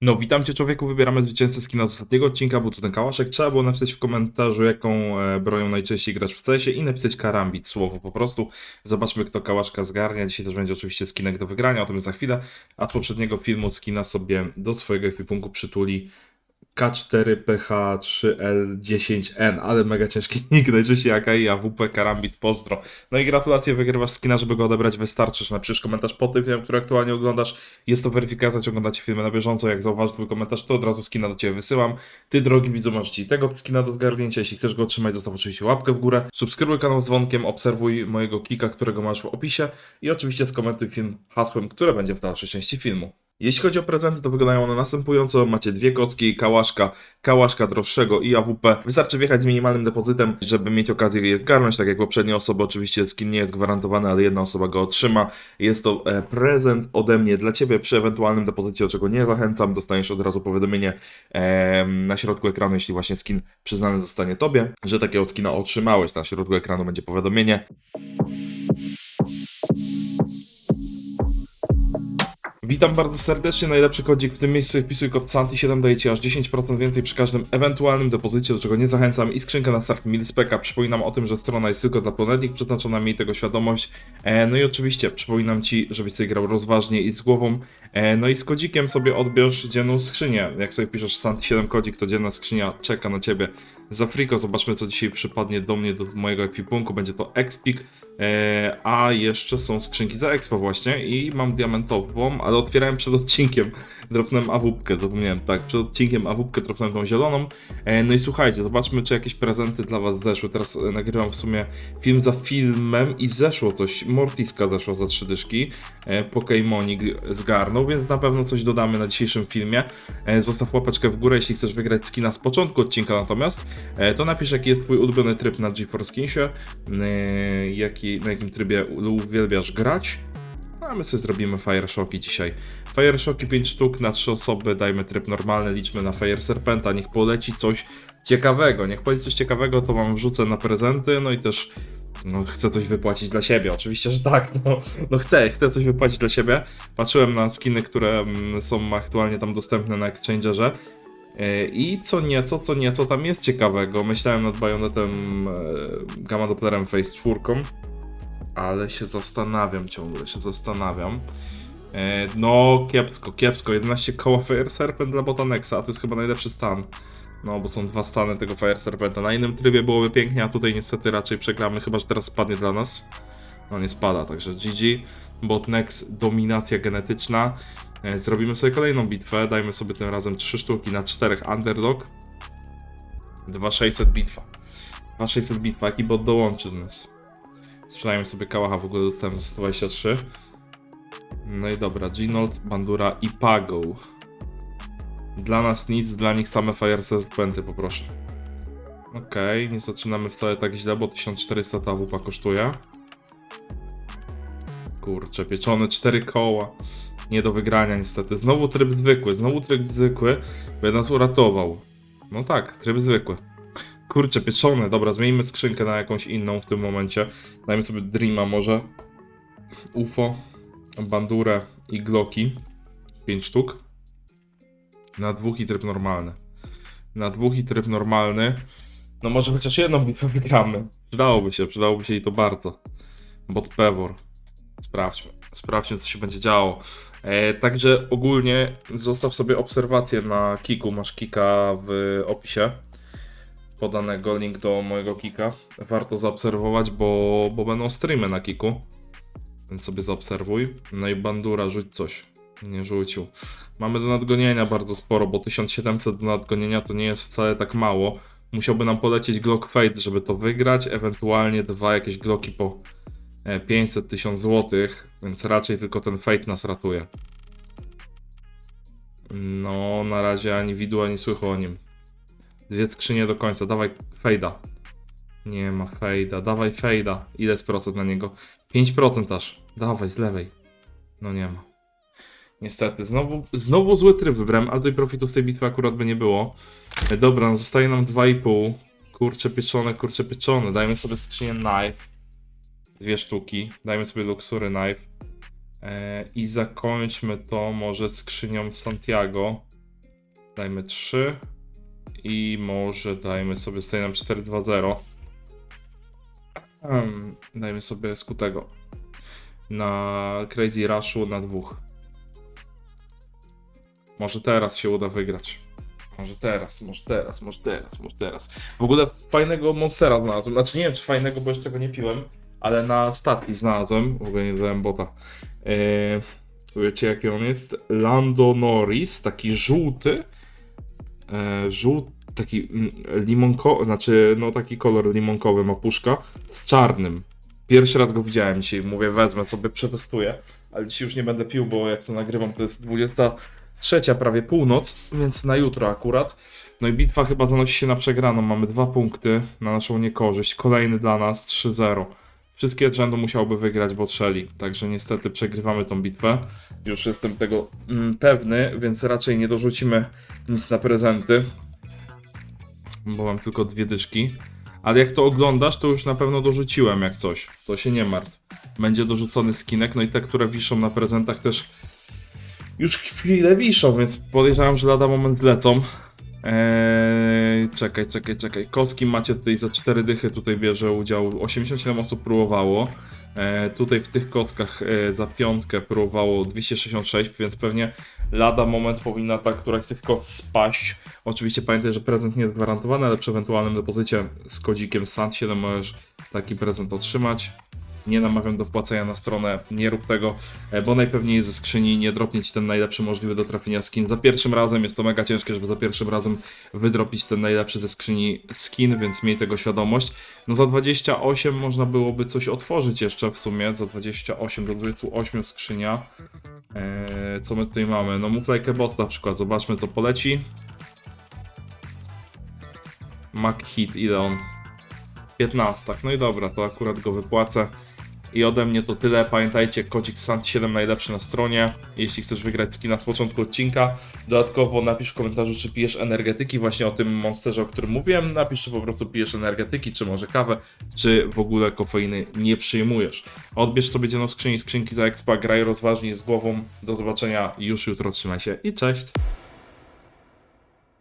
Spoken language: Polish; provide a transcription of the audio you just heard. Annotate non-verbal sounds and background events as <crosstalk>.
No, witam cię człowieku, wybieramy zwycięzcę skina z ostatniego odcinka, był to ten kałaszek. Trzeba było napisać w komentarzu, jaką e, bronią najczęściej grasz w CS i napisać karambit, słowo po prostu. Zobaczmy, kto kałaszka zgarnia. Dzisiaj też będzie oczywiście skinek do wygrania, o tym za chwilę. A z poprzedniego filmu skina sobie do swojego ekwipunku przytuli K4PH3L10N, ale mega ciężki <laughs> nick, najczęściej AKI, AWP, Karambit, pozdro. No i gratulacje, wygrywasz skina, żeby go odebrać wystarczysz. Napisz komentarz po tym filmie, który aktualnie oglądasz. Jest to weryfikacja, czy oglądacie filmy na bieżąco. Jak zauważysz twój komentarz, to od razu skina do ciebie wysyłam. Ty, drogi widzu, masz ci tego skina do zgarnięcia. Jeśli chcesz go otrzymać, zostaw oczywiście łapkę w górę. Subskrybuj kanał z dzwonkiem, obserwuj mojego kika, którego masz w opisie i oczywiście skomentuj film hasłem, które będzie w dalszej części filmu. Jeśli chodzi o prezenty, to wyglądają one następująco. Macie dwie kocki, kałaszka, kałaszka droższego i AWP. Wystarczy wjechać z minimalnym depozytem, żeby mieć okazję je zgarnąć, tak jak poprzednie osoby. Oczywiście skin nie jest gwarantowany, ale jedna osoba go otrzyma. Jest to e, prezent ode mnie dla Ciebie przy ewentualnym depozycie, do czego nie zachęcam. Dostaniesz od razu powiadomienie na środku ekranu, jeśli właśnie skin przyznany zostanie Tobie, że takiego skina otrzymałeś. Na środku ekranu będzie powiadomienie. Witam bardzo serdecznie, najlepszy kodzik w tym miejscu, wpisuj kod SANTI7, daje Ci aż 10% więcej przy każdym ewentualnym depozycie, do czego nie zachęcam i skrzynkę na start Milspeka. Przypominam o tym, że strona jest tylko dla Planetik, przeznaczona miej tego świadomość. E, no i oczywiście przypominam Ci, żebyś sobie grał rozważnie i z głową. E, no i z kodzikiem sobie odbierz dzienną skrzynię. Jak sobie piszesz SANTI7 kodzik, to dzienna skrzynia czeka na Ciebie za friko. Zobaczmy, co dzisiaj przypadnie do mnie, do mojego ekwipunku. Będzie to Expik. E, a jeszcze są skrzynki za Expo właśnie i mam diamentową, ale otwierałem przed odcinkiem. Dropnąłem awupkę, zapomniałem, tak, przed odcinkiem awupkę dropnąłem tą zieloną. E, no i słuchajcie, zobaczmy czy jakieś prezenty dla was zeszły. Teraz e, nagrywam w sumie film za filmem i zeszło coś, Mortiska zeszła za trzy dyszki, e, Pokemonik zgarnął, więc na pewno coś dodamy na dzisiejszym filmie. Zostaw łapeczkę w górę, jeśli chcesz wygrać skina z początku odcinka natomiast, to napisz jaki jest twój ulubiony tryb na GeForce Kinsie, jaki, na jakim trybie uwielbiasz grać. A my sobie zrobimy Fire Shocki dzisiaj. Fire Shocki 5 sztuk na 3 osoby, dajmy tryb normalny, liczmy na Fire Serpenta, niech poleci coś ciekawego. Niech poleci coś ciekawego, to wam wrzucę na prezenty, no i też no, chcę coś wypłacić dla siebie. Oczywiście, że tak, no, no chcę, chcę coś wypłacić dla siebie. Patrzyłem na skiny, które mm, są aktualnie tam dostępne na Exchangerze. Yy, I co nieco, co nieco tam jest ciekawego. Myślałem nad Bayonetem e, Gamma Dopplerem Face 4, ale się zastanawiam ciągle, się zastanawiam. E, no, kiepsko, kiepsko. 11 koła Fire Serpent dla Botanexa, a to jest chyba najlepszy stan. No, bo są dwa stany tego Fire Serpenta. Na innym trybie byłoby pięknie, a tutaj niestety raczej przegramy, chyba że teraz spadnie dla nas. No, nie spada, także GG. Botnex, dominacja genetyczna. E, Zrobimy sobie kolejną bitwę, dajmy sobie tym razem 3 sztuki na 4 underdog. 2600 bitwa. 2600 bitwa, jaki bot dołączy do nas. Sprzedajmy sobie kałacha w ogóle dostałem za 123. No i dobra, Ginold, Bandura i Pago. Dla nas nic, dla nich same Fire Serpenty poproszę. Okej, nie zaczynamy wcale tak źle, bo 1400 ta kosztuje. Kurczę, pieczone 4 koła. Nie do wygrania niestety. Znowu tryb zwykły, znowu tryb zwykły, by nas uratował. No tak, tryb zwykły. Kurczę, pieczone. Dobra, zmienimy skrzynkę na jakąś inną w tym momencie. Dajmy sobie Dreama może. UFO, Bandurę i Glocki. 5 sztuk. Na dwóch i tryb normalny. Na dwóch i tryb normalny. No może chociaż jedną bitwę wygramy. Przydałoby się, przydałoby się i to bardzo. Bot Pewor. Sprawdźmy. Sprawdźmy, co się będzie działo. E, także ogólnie zostaw sobie obserwację na Kiku. Masz Kika w opisie podanego link do mojego kika. Warto zaobserwować, bo, bo będą streamy na kiku. Więc sobie zaobserwuj. No i bandura, rzuć coś. Nie rzucił. Mamy do nadgonienia bardzo sporo, bo 1700 do nadgonienia to nie jest wcale tak mało. Musiałby nam polecieć Glock Fate, żeby to wygrać, ewentualnie dwa jakieś Glocki po 500 tysiąc złotych, więc raczej tylko ten Fate nas ratuje. No, na razie ani widu, ani słychu o nim. Dwie skrzynie do końca, dawaj fejda. Nie ma fejda, dawaj fejda. Ile jest procent na niego? 5% aż. Dawaj, z lewej. No nie ma. Niestety, znowu, znowu zły tryb wybrałem, ale tutaj profitu z tej bitwy akurat by nie było. E, Dobra, no zostaje nam 2,5. Kurcze pieczone, kurcze pieczone. Dajmy sobie skrzynię knife. Dwie sztuki. Dajmy sobie luksury knife. E, I zakończmy to może skrzynią Santiago. Dajmy 3 i może dajmy sobie stay nam 4-2-0. Hmm, dajmy sobie skutego na Crazy Rushu na dwóch. Może teraz się uda wygrać. Może teraz, może teraz, może teraz, może teraz. W ogóle fajnego Monstera znalazłem. Znaczy nie wiem, czy fajnego, bo jeszcze go nie piłem, ale na statki znalazłem. W ogóle nie dałem bota. Eee, wiecie jaki on jest? Lando Norris, taki żółty. Eee, żółty, taki mm, limonko, znaczy no taki kolor limonkowy ma puszka z czarnym. Pierwszy raz go widziałem dzisiaj, mówię wezmę sobie, przetestuję, ale dzisiaj już nie będę pił, bo jak to nagrywam to jest 23 prawie północ, więc na jutro akurat. No i bitwa chyba zanosi się na przegraną, mamy dwa punkty na naszą niekorzyść, kolejny dla nas 3-0. Wszystkie z rzędu musiałby wygrać Botrzeli, także niestety przegrywamy tą bitwę. Już jestem tego mm, pewny, więc raczej nie dorzucimy nic na prezenty, bo mam tylko dwie dyszki. Ale jak to oglądasz, to już na pewno dorzuciłem jak coś. To się nie martw. Będzie dorzucony skinek, no i te, które wiszą na prezentach też już chwilę wiszą, więc podejrzewam, że lada moment zlecą. Eee, czekaj, czekaj, czekaj. Kostki macie tutaj za 4 dychy, tutaj bierze udział 87 osób próbowało. E, tutaj w tych kostkach e, za piątkę próbowało 266, więc pewnie lada moment powinna ta któraś z tych kost spaść. Oczywiście pamiętaj, że prezent nie jest gwarantowany, ale przy ewentualnym depozycie z kodzikiem SANT7 możesz taki prezent otrzymać. Nie namawiam do wpłacenia na stronę, nie rób tego, e, bo najpewniej ze skrzyni nie dropnie ci ten najlepszy możliwy do trafienia skin. Za pierwszym razem jest to mega ciężkie, żeby za pierwszym razem wydropić ten najlepszy ze skrzyni skin, więc miej tego świadomość. No za 28 można byłoby coś otworzyć jeszcze w sumie, za 28 do 28 skrzynia. Eee, co my tutaj mamy? No Move Like a Boss na przykład, zobaczmy co poleci. Mac Hit, ile on? 15, no i dobra, to akurat go wypłacę. I ode mnie to tyle. Pamiętajcie, kodzik SANT7 najlepszy na stronie. Jeśli chcesz wygrać skina z początku odcinka, dodatkowo napisz w komentarzu, czy pijesz energetyki, właśnie o tym monsterze, o którym mówiłem. Napisz, czy po prostu pijesz energetyki, czy może kawę, czy w ogóle kofeiny nie przyjmujesz. Odbierz sobie dzienną skrzynię skrzynki za expa, graj rozważnie z głową. Do zobaczenia już jutro, trzymaj się i cześć!